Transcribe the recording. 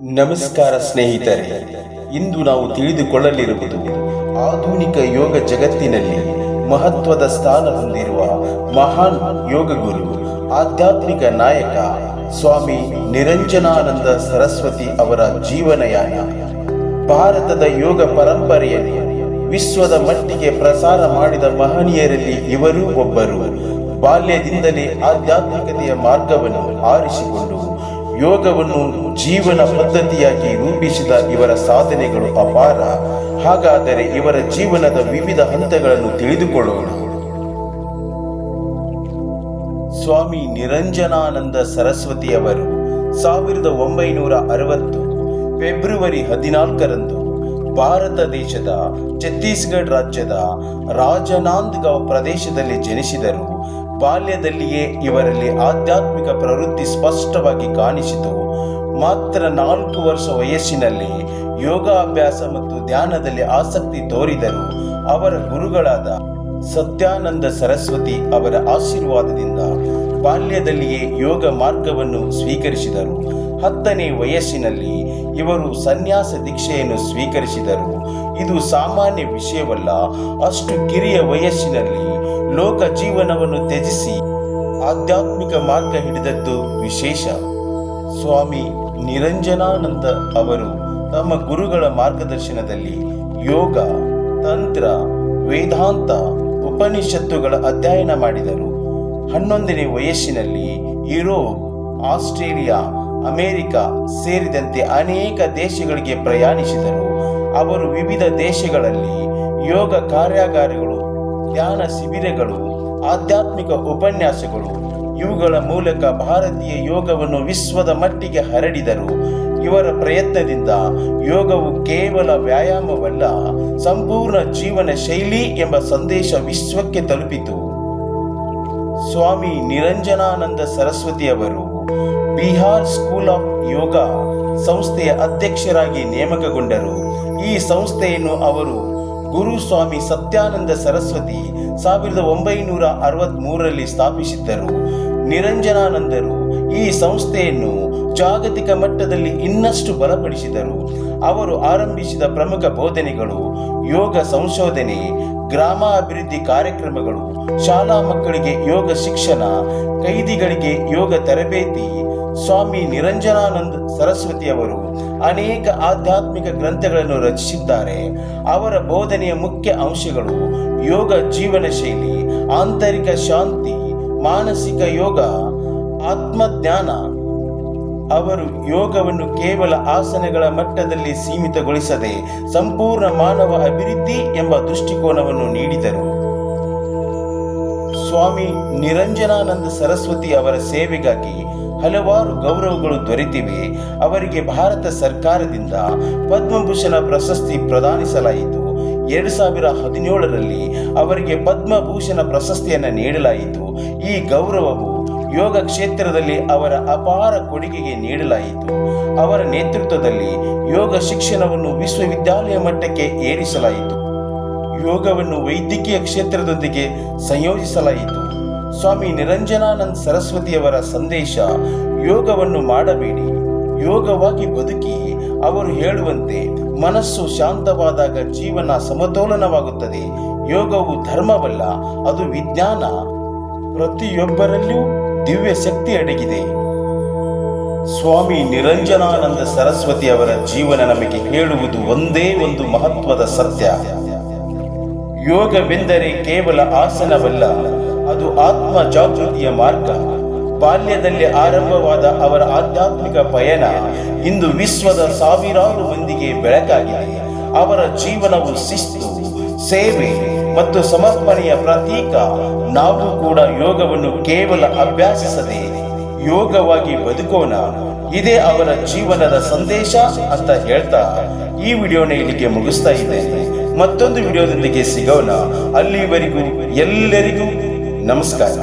ನಮಸ್ಕಾರ ಸ್ನೇಹಿತರೆ, ಇಂದು ನಾವು ತಿಳಿದುಕೊಳ್ಳಲಿರುವುದು ಆಧುನಿಕ ಯೋಗ ಜಗತ್ತಿನಲ್ಲಿ ಮಹತ್ವದ ಸ್ಥಾನ ಹೊಂದಿರುವ ಮಹಾನ್ ಯೋಗ ಗುರು ಆಧ್ಯಾತ್ಮಿಕ ನಾಯಕ ಸ್ವಾಮಿ ನಿರಂಜನಾನಂದ ಸರಸ್ವತಿ ಅವರ ಜೀವನಯಾನ. ಭಾರತದ ಯೋಗ ಪರಂಪರೆಯಲ್ಲಿ ವಿಶ್ವದ ಮಟ್ಟಿಗೆ ಪ್ರಸಾರ ಮಾಡಿದ ಮಹನೀಯರಲ್ಲಿ ಇವರೂ ಒಬ್ಬರು. ಬಾಲ್ಯದಿಂದಲೇ ಆಧ್ಯಾತ್ಮಿಕತೆಯ ಮಾರ್ಗವನ್ನು ಆರಿಸಿಕೊಂಡು ಯೋಗವನ್ನು ಜೀವನ ಪದ್ಧತಿಯಾಗಿ ರೂಪಿಸಿದ ಇವರ ಸಾಧನೆಗಳು ಅಪಾರ. ಹಾಗಾದರೆ ಇವರ ಜೀವನದ ವಿವಿಧ ಹಂತಗಳನ್ನು ತಿಳಿದುಕೊಳ್ಳೋಣ. ಸ್ವಾಮಿ ನಿರಂಜನಾನಂದ ಸರಸ್ವತಿಯವರು ಸಾವಿರದ ಒಂಬೈನೂರ ಅರವತ್ತು ಫೆಬ್ರವರಿ ಹದಿನಾಲ್ಕರಂದು ಭಾರತ ದೇಶದ ಛತ್ತೀಸ್ಗಢ ರಾಜ್ಯದ ರಾಜನಾಂದ್ಗಾವ್ ಪ್ರದೇಶದಲ್ಲಿ ಜನಿಸಿದರು. ಬಾಲ್ಯದಲ್ಲಿಯೇ ಇವರಲ್ಲಿ ಆಧ್ಯಾತ್ಮಿಕ ಪ್ರವೃತ್ತಿ ಸ್ಪಷ್ಟವಾಗಿ ಕಾಣಿಸಿತು. ಮಾತ್ರ ನಾಲ್ಕು ವರ್ಷ ವಯಸ್ಸಿನಲ್ಲಿ ಯೋಗಾಭ್ಯಾಸ ಮತ್ತು ಧ್ಯಾನದಲ್ಲಿ ಆಸಕ್ತಿ ತೋರಿದರು ಅವರ ಗುರುಗಳಾದ ಸತ್ಯಾನಂದ ಸರಸ್ವತಿ ಅವರ ಆಶೀರ್ವಾದದಿಂದ ಬಾಲ್ಯದಲ್ಲಿಯೇ ಯೋಗ ಮಾರ್ಗವನ್ನು ಸ್ವೀಕರಿಸಿದರು. ಹತ್ತನೇ ವಯಸ್ಸಿನಲ್ಲಿ ಇವರು ಸನ್ಯಾಸ ದೀಕ್ಷೆಯನ್ನು ಸ್ವೀಕರಿಸಿದರು. ಇದು ಸಾಮಾನ್ಯ ವಿಷಯವಲ್ಲ, ಅಷ್ಟು ಕಿರಿಯ ವಯಸ್ಸಿನಲ್ಲಿ ಲೋಕ ಜೀವನವನ್ನು ತ್ಯಜಿಸಿ ಆಧ್ಯಾತ್ಮಿಕ ಮಾರ್ಗ ಹಿಡಿದದ್ದು ವಿಶೇಷ. ಸ್ವಾಮಿ ನಿರಂಜನಾನಂದ ಅವರು ತಮ್ಮ ಗುರುಗಳ ಮಾರ್ಗದರ್ಶನದಲ್ಲಿ ಯೋಗ, ತಂತ್ರ, ವೇದಾಂತ ಉಪನಿಷತ್ತುಗಳ ಅಧ್ಯಯನ ಮಾಡಿದರು. ಹನ್ನೊಂದನೇ ವಯಸ್ಸಿನಲ್ಲಿ ಯುರೋಪ್, ಆಸ್ಟ್ರೇಲಿಯಾ, ಅಮೆರಿಕ ಸೇರಿದಂತೆ ಅನೇಕ ದೇಶಗಳಿಗೆ ಪ್ರಯಾಣಿಸಿದರು. ಅವರು ವಿವಿಧ ದೇಶಗಳಲ್ಲಿ ಯೋಗ ಕಾರ್ಯಾಗಾರಗಳು, ಧ್ಯಾನ ಶಿಬಿರಗಳು, ಆಧ್ಯಾತ್ಮಿಕ ಉಪನ್ಯಾಸಗಳು, ಇವುಗಳ ಮೂಲಕ ಭಾರತೀಯ ಯೋಗವನ್ನು ವಿಶ್ವದ ಮಟ್ಟಿಗೆ ಹರಡಿದರು. ಇವರ ಪ್ರಯತ್ನದಿಂದ ಯೋಗವು ಕೇವಲ ವ್ಯಾಯಾಮವಲ್ಲ, ಸಂಪೂರ್ಣ ಜೀವನ ಶೈಲಿ ಎಂಬ ಸಂದೇಶ ವಿಶ್ವಕ್ಕೆ ತಲುಪಿತು. ಸ್ವಾಮಿ ನಿರಂಜನಾನಂದ ಸರಸ್ವತಿ ಅವರು ಬಿಹಾರ್ ಸ್ಕೂಲ್ ಆಫ್ ಯೋಗ ಸಂಸ್ಥೆಯ ಅಧ್ಯಕ್ಷರಾಗಿ ನೇಮಕಗೊಂಡರು. ಈ ಸಂಸ್ಥೆಯನ್ನು ಅವರು ಗುರು ಸ್ವಾಮಿ ಸತ್ಯಾನಂದ ಸರಸ್ವತಿ ಸಾವಿರದ ಒಂಬೈನೂರ ಅರವತ್ತ್ ಮೂರರಲ್ಲಿ ಸ್ಥಾಪಿಸಿದ್ದರು. ನಿರಂಜನಾನಂದರು ಈ ಸಂಸ್ಥೆಯನ್ನು ಜಾಗತಿಕ ಮಟ್ಟದಲ್ಲಿ ಇನ್ನಷ್ಟು ಬಲಪಡಿಸಿದರು. ಅವರು ಆರಂಭಿಸಿದ ಪ್ರಮುಖ ಬೋಧನೆಗಳು ಯೋಗ ಸಂಶೋಧನೆ, ಗ್ರಾಮಾಭಿವೃದ್ಧಿ ಕಾರ್ಯಕ್ರಮಗಳು, ಶಾಲಾ ಮಕ್ಕಳಿಗೆ ಯೋಗ ಶಿಕ್ಷಣ, ಕೈದಿಗಳಿಗೆ ಯೋಗ ತರಬೇತಿ, ಸ್ವಾಮಿ ನಿರಂಜನಾನಂದ ಸರಸ್ವತಿ ಅವರು ಅನೇಕ ಆಧ್ಯಾತ್ಮಿಕ ಗ್ರಂಥಗಳನ್ನು ರಚಿಸಿದ್ದಾರೆ. ಅವರ ಬೋಧನೆಯ ಮುಖ್ಯ ಅಂಶಗಳು ಯೋಗ ಜೀವನ ಶೈಲಿ, ಆಂತರಿಕ ಶಾಂತಿ, ಮಾನಸಿಕ ಯೋಗ, ಆತ್ಮಜ್ಞಾನ ಅವರು ಯೋಗವನ್ನು ಕೇವಲ ಆಸನಗಳ ಮಟ್ಟದಲ್ಲಿ ಸೀಮಿತಗೊಳಿಸದೆ ಸಂಪೂರ್ಣ ಮಾನವ ಅಭಿವೃದ್ಧಿ ಎಂಬ ದೃಷ್ಟಿಕೋನವನ್ನು ನೀಡಿದರು. ಸ್ವಾಮಿ ನಿರಂಜನಾನಂದ ಸರಸ್ವತಿ ಅವರ ಸೇವೆಗಾಗಿ ಹಲವಾರು ಗೌರವಗಳು ದೊರೆತಿವೆ. ಅವರಿಗೆ ಭಾರತ ಸರ್ಕಾರದಿಂದ ಪದ್ಮಭೂಷಣ ಪ್ರಶಸ್ತಿ ಪ್ರದಾನಿಸಲಾಯಿತು. ಎರಡು ಸಾವಿರ ಹದಿನೇಳರಲ್ಲಿ ಅವರಿಗೆ ಪದ್ಮಭೂಷಣ ಪ್ರಶಸ್ತಿಯನ್ನು ನೀಡಲಾಯಿತು. ಈ ಗೌರವವು ಯೋಗ ಕ್ಷೇತ್ರದಲ್ಲಿ ಅವರ ಅಪಾರ ಕೊಡುಗೆಗೆ ನೀಡಲಾಯಿತು. ಅವರ ನೇತೃತ್ವದಲ್ಲಿ ಯೋಗ ಶಿಕ್ಷಣವನ್ನು ವಿಶ್ವವಿದ್ಯಾಲಯ ಮಟ್ಟಕ್ಕೆ ಏರಿಸಲಾಯಿತು. ಯೋಗವನ್ನು ವೈದ್ಯಕೀಯ ಕ್ಷೇತ್ರದೊಂದಿಗೆ ಸಂಯೋಜಿಸಲಾಯಿತು. ಸ್ವಾಮಿ ನಿರಂಜನಾನಂದ್ ಸರಸ್ವತಿಯವರ ಸಂದೇಶ, ಯೋಗವನ್ನು ಮಾಡಬೇಡಿ, ಯೋಗವಾಗಿ ಬದುಕಿ, ಅವರು ಹೇಳುವಂತೆ ಮನಸ್ಸು ಶಾಂತವಾದಾಗ ಜೀವನ ಸಮತೋಲನವಾಗುತ್ತದೆ. ಯೋಗವು ಧರ್ಮವಲ್ಲ, ಅದು ವಿಜ್ಞಾನ. ಪ್ರತಿಯೊಬ್ಬರಲ್ಲೂ ದಿವ್ಯ ಶಕ್ತಿ ಅಡಗಿದೆ. ಸ್ವಾಮಿ ನಿರಂಜನಾನಂದ ಸರಸ್ವತಿ ಅವರ ಜೀವನ ನಮಗೆ ಹೇಳುವುದು ಒಂದೇ ಒಂದು ಮಹತ್ವದ ಸತ್ಯ. ಯೋಗವೆಂದರೆ ಕೇವಲ ಆಸನವಲ್ಲ, ಅದು ಆತ್ಮ ಜಾಗೃತಿಯ ಮಾರ್ಗ. ಬಾಲ್ಯದಲ್ಲಿ ಆರಂಭವಾದ ಅವರ ಆಧ್ಯಾತ್ಮಿಕ ಪಯಣ ಇಂದು ವಿಶ್ವದ ಸಾವಿರಾರು ಮಂದಿಗೆ ಬೆಳಕಾಗಿದೆ. ಅವರ ಜೀವನವು ಶಿಸ್ತು, ಸೇವೆ ಮತ್ತು ಸಮರ್ಪಣೆಯ ಪ್ರತೀಕ, ನಾವು ಕೂಡ ಯೋಗವನ್ನು ಕೇವಲ ಅಭ್ಯಾಸಿಸದೆ ಯೋಗವಾಗಿ ಬದುಕೋಣ. ಇದೇ ಅವರ ಜೀವನದ ಸಂದೇಶ ಅಂತ ಹೇಳ್ತಾ ಈ ವಿಡಿಯೋನ ಇಲ್ಲಿಗೆ ಮುಗಿಸ್ತಾ ಇದ್ದೇನೆ ಮತ್ತೊಂದು ವಿಡಿಯೋದೊಂದಿಗೆ ಸಿಗೋಣ. ಅಲ್ಲಿವರೆಗೂ ಎಲ್ಲರಿಗೂ ನಮಸ್ಕಾರ.